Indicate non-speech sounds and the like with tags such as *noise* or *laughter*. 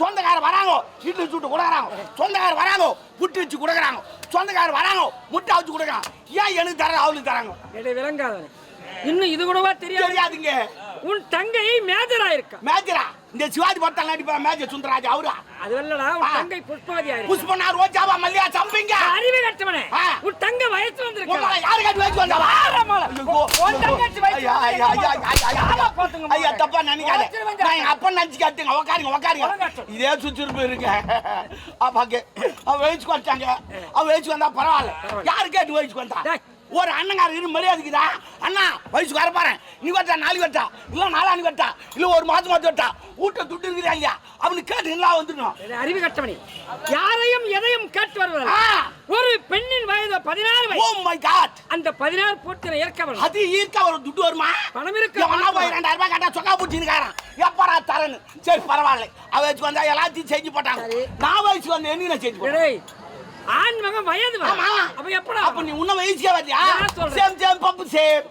சொந்தக்கார வராங்க இட்லி சுட்டு கொடுக்குறாங்க சொந்தக்கார வராங்க புட்டு வச்சு கொடுக்குறாங்க சொந்தக்கார வராங்க முட்டை வச்சு கொடுக்குறாங்க. ஏன் எனக்கு தர அவளுக்கு தராங்க? எடை விளங்காதவனே இன்னும் இது கூடவா தெரியாது? தெரியாதுங்க. உன் தங்கை மேஜரா இருக்கா? மேஜரா. இந்த சிவாஜி படத்தில் நடிப்பா மேஜர் சுந்தரராஜ் அவரா? அது இல்லடா உன். தங்கை புஷ்பவதியா இருக்கா? புஷ்பனா ரோஜாவா மல்லியா சம்பிங்க. அறிவு கட்டவனே. உன் தங்க வயசு வந்திருக்கா? யாரு கட்டி வச்சு வந்தா உன் தங்கச்சி வயசு ஐயா. தப்பா நினைக்காத. நான் எங்க அப்பா நினைச்சு காட்டுங்க உக்காருங்க உக்காருங்க. இதே சுத்திருப்பு இருக்கு. *laughs* அப்பாக்கு அவ வயசுக்கு வச்சாங்க அவ வயசுக்கு வந்தா பரவாயில்ல. யாரு கேட்டு வயசுக்கு வந்தா. ஒரு அண்ணங்கார இரு மரியாதைக்குதா அண்ணா வயசுக்கு வர பாரு நீ வட்டா நாளைக்கு வட்டா? இல்ல நாளானு வட்டா? இல்ல ஒரு மாசம் மாத்து வட்டா? வீட்டை துட்டு இருக்கிறாங்க அவனுக்கு கேட்டு நல்லா வந்துடணும். எடை அறிவு கட்டவனே. யாரையும் எதையும் கேட்டு ஆ. ஒரு வயது பதினாறு ஓ மை காட் அந்த பதினாறு பூர்த்தின ஏற்கவன் அது ஈர்க்க ஒரு துட்டு வருமா? பணம் இருக்க போய் ரெண்டாயிரம் ரூபாய் கேட்டா சொக்கா பிடிச்சிருக்காரான் எப்படா தரேன்னு. சரி பரவாயில்ல. அவ வச்சுக்கு வந்தா எல்லாத்தையும் செஞ்சு போட்டாங்க. நான் வயசுக்கு வந்து என்ன செஞ்சு போட்டேன். ஆண் மகன் வயது அப்ப எப்படா அப்ப நீ உன்ன வயசுக்கே வரலையா. சேம் சேம் பப்பு சேம்